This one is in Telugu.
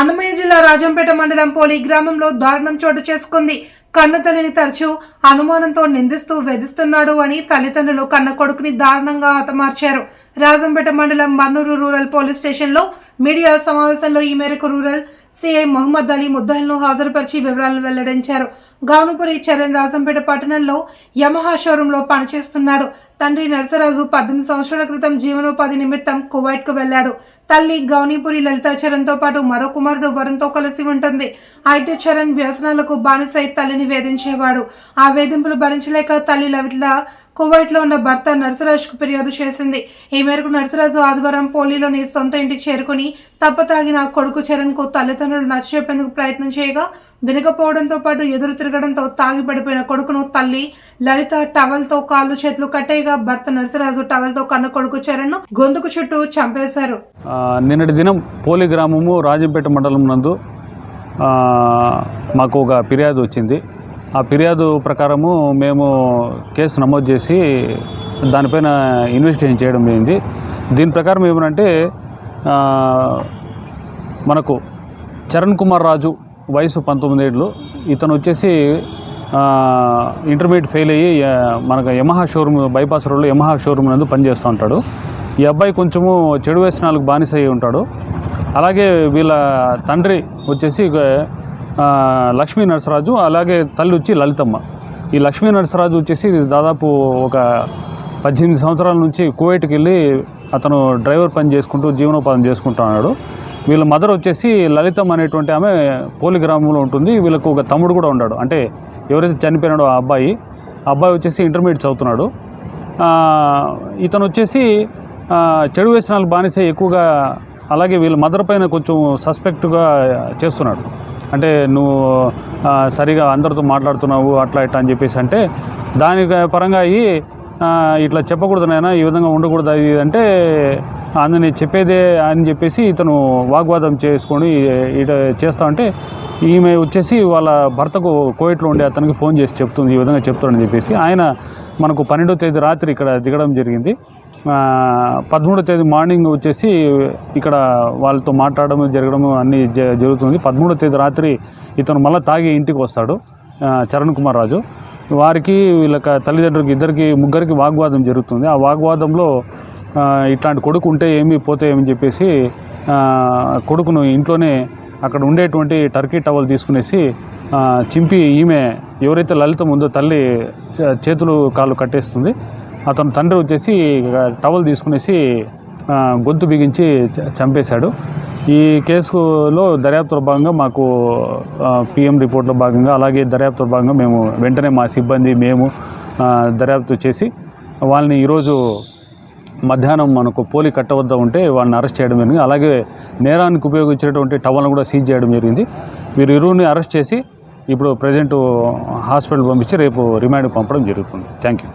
అన్నమయ్య జిల్లా రాజంపేట మండలం పోలి గ్రామంలో దారుణం చోటు చేసుకుంది. కన్న తల్లిని తరచూ అనుమానంతో నిందిస్తూ వేధిస్తున్నాడు అని తల్లిదండ్రులు కన్న కొడుకుని దారుణంగా హతమార్చారు. రాజంపేట మండలం మన్నూరు రూరల్ పోలీస్ స్టేషన్లో మీడియా సమావేశంలో ఈ మేరకు రూరల్ సిఐ మొహమ్మద్ అలీ ముద్దహల్ను హాజరుపరిచి వివరాలు వెల్లడించారు. గానుపురి చరణ్ రాజంపేట పట్టణంలో యమహా షోరూంలో పనిచేస్తున్నాడు. తండ్రి నరసరాజు పద్దెనిమిది సంవత్సరాల క్రితం జీవనోపాధి నిమిత్తం కువైట్కు వెళ్ళాడు తల్లి గౌనీపురి లలిత చరణ్తో పాటు మరో కుమారుడు వరుణ్తో కలిసి ఉంటుంది. అయితే చరణ్ వ్యసనాలకు బానిసై తల్లిని వేధించేవాడు ఆ వేధింపులు భరించలేక తల్లి లలిత కువైట్లో ఉన్న భర్త నరసరాజుకు ఫిర్యాదు చేసింది. ఈ మేరకు నరసరాజు ఆదివారం పోలీలోని సొంత ఇంటికి చేరుకుని తప్పతాగిన కొడుకు చరణ్కు తల్లిదండ్రులు నచ్చజెప్పేందుకు ప్రయత్నం చేయగా వినకపోవడంతో పాటు ఎదురు తిరగడంతో తాగి పడిపోయిన కొడుకును తల్లి లలిత టవల్తో కాళ్ళు చేతులు కట్టేయగా భర్త నరసరాజు టవల్తో కన్న కొడుకు చరణ్ను గొంతుకు చుట్టూ చంపేశారు. నిన్నటి దినం పోలి గ్రామము రాజంపేట మండలం నందు మాకు ఒక ఫిర్యాదు వచ్చింది. ఆ ఫిర్యాదు ప్రకారము మేము కేసు నమోదు చేసి దానిపైన ఇన్వెస్టిగేషన్ చేయడం జరిగింది. దీని ప్రకారం ఏమనంటే మనకు చరణ్ కుమార్ రాజు వయసు పంతొమ్మిది ఏళ్ళు. ఇతను వచ్చేసి ఇంటర్మీడియట్ ఫెయిల్ అయ్యి మనకు యమహా షోరూమ్ బైపాస్ రోడ్లో యమహా షోరూమ్ నందు పనిచేస్తూ ఉంటాడు. ఈ అబ్బాయి కొంచెము చెడు వ్యసనాలకు బానిస అయి ఉంటాడు. అలాగే వీళ్ళ తండ్రి వచ్చేసి లక్ష్మీ నరసరాజు అలాగే తల్లి వచ్చి లలితమ్మ. ఈ లక్ష్మీ నరసరాజు వచ్చేసి దాదాపు ఒక పద్దెనిమిది సంవత్సరాల నుంచి కువైట్కి వెళ్ళి అతను డ్రైవర్ పని చేసుకుంటూ జీవనోపాధం చేసుకుంటూ ఉన్నాడు. వీళ్ళ మదర్ వచ్చేసి లలితమ్మ అనేటువంటి ఆమె పోలి గ్రామంలో ఉంటుంది. వీళ్ళకు ఒక తమ్ముడు కూడా ఉన్నాడు. అంటే ఎవరైతే చనిపోయినాడో ఆ అబ్బాయి ఆ అబ్బాయి వచ్చేసి ఇంటర్మీడియట్ చదువుతున్నాడు. ఇతను వచ్చేసి చెడు వ్యసనాలు బానిస ఎక్కువగా అలాగే వీళ్ళ మదర్ పైన కొంచెం సస్పెక్ట్గా చేస్తున్నాడు అంటే నువ్వు సరిగా అందరితో మాట్లాడుతున్నావు అట్లా ఇట్లా అని చెప్పేసి అంటే దాని పరంగా అయ్యి ఇట్లా చెప్పకూడదు నాయనా ఈ విధంగా ఉండకూడదు అది ఇది అంటే అందుని చెప్పేదే అని చెప్పేసి ఇతను వాగ్వాదం చేసుకొని ఇట చేస్తా ఉంటే ఈమె వచ్చేసి వాళ్ళ భర్తకు కోయిట్లో ఉండే అతనికి ఫోన్ చేసి చెప్తుంది ఈ విధంగా చెప్తాడని చెప్పేసి. ఆయన మనకు పన్నెండో తేదీ రాత్రి ఇక్కడ దిగడం జరిగింది. పదమూడో తేదీ మార్నింగ్ వచ్చేసి ఇక్కడ వాళ్ళతో మాట్లాడడం జరగడం అన్నీ జ- జరుగుతుంది. పదమూడో తేదీ రాత్రి ఇతను మళ్ళీ తాగి ఇంటికి వస్తాడు చరణ్ కుమార్ రాజు. వారికి వీళ్ళ తల్లిదండ్రులకి ఇద్దరికి ముగ్గురికి వాగ్వాదం జరుగుతుంది. ఆ వాగ్వాదంలో ఇట్లాంటి కొడుకు ఉంటే ఏమి పోతే ఏమని చెప్పేసి కొడుకును ఇంట్లోనే అక్కడ ఉండేటువంటి టర్కీ టవల్ తీసుకునేసి చింపి ఈమె ఎవరైతే లలితం ఉందో తల్లి చే- చేతులు కాళ్ళు కట్టేస్తుంది. అతను తండ్రి వచ్చేసి టవల్ తీసుకునేసి గొంతు బిగించి చంపేశాడు. ఈ కేసులో దర్యాప్తులో భాగంగా మాకు పిఎం రిపోర్ట్లో భాగంగా అలాగే దర్యాప్తులో భాగంగా మేము వెంటనే మా సిబ్బంది మేము దర్యాప్తు చేసి వాళ్ళని ఈరోజు మధ్యాహ్నం మనకు పోలి కట్ట వద్ద ఉంటే వాళ్ళని అరెస్ట్ చేయడం జరిగింది. అలాగే నేరానికి ఉపయోగించేటువంటి టవల్ను కూడా సీజ్ చేయడం జరిగింది. వీరు ఇరువుని అరెస్ట్ చేసి ఇప్పుడు ప్రజెంట్ హాస్పిటల్ పంపించి రేపు రిమాండ్ పంపడం జరుగుతుంది. Thank you.